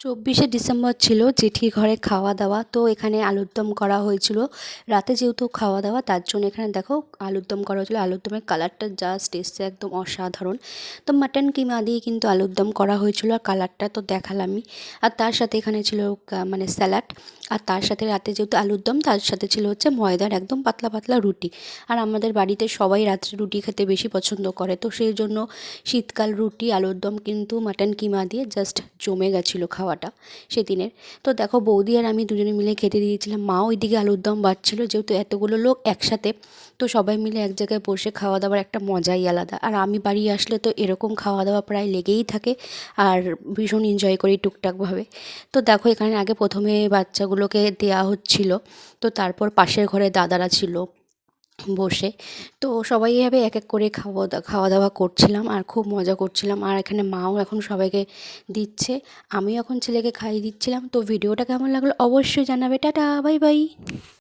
চব্বিশে ডিসেম্বর ছিল জেঠির ঘরে খাওয়া দাওয়া, তো এখানে আলুর দম করা হয়েছিল। রাতে যেহেতু খাওয়া দাওয়া, তার জন্য এখানে দেখো আলুর দম করা হয়েছিল। আলুর দমের কালারটা জাস্ট এসছে একদম অসাধারণ। তো মাটন কিমা দিয়ে কিন্তু আলুর দম করা হয়েছিল আর কালারটা তো দেখালামই। আর তার সাথে এখানে ছিল মানে স্যালাড আর তার সাথে রাতে যেহেতু আলুর দম, তার সাথে ছিল হচ্ছে ময়দার একদম পাতলা পাতলা রুটি। আর আমাদের বাড়িতে সবাই রাত্রে রুটি খেতে বেশি পছন্দ করে, তো সেই জন্য শীতকাল রুটি, আলুর দম কিন্তু মাটন কিমা দিয়ে জাস্ট জমে গেছিল খাওয়াটা সেদিনের। তো দেখো বৌদি আর আমি দুজনে মিলে খেতে দিয়েছিলাম। মা ওইদিকে আলুর দম বাড়ছিল যেহেতু এতগুলো লোক একসাথে, তো সবাই মিলে এক জায়গায় বসে খাওয়া দাওয়ার একটা মজাই আলাদা। আর আমি বাড়ি আসলে তো এরকম খাওয়া দাওয়া প্রায় লেগেই থাকে আর ভীষণ এনজয় করি টুকটাকভাবে তো দেখো এখানে আগে প্রথমে বাচ্চাগুলোকে দেয়া হচ্ছিল। তো তারপর পাশের ঘরে দাদারা ছিল বসে। তো সবাই এভাবে এক এক করে খাওয়া খাওয়া দাওয়া করছিলাম আর খুব মজা করছিলাম। আর এখানে মাও এখন সবাইকে দিচ্ছে। আমিও এখন ছেলেকে খাইয়ে দিচ্ছিলাম। তো ভিডিওটা কেমন লাগল অবশ্যই জানাবে। Tata, bye bye.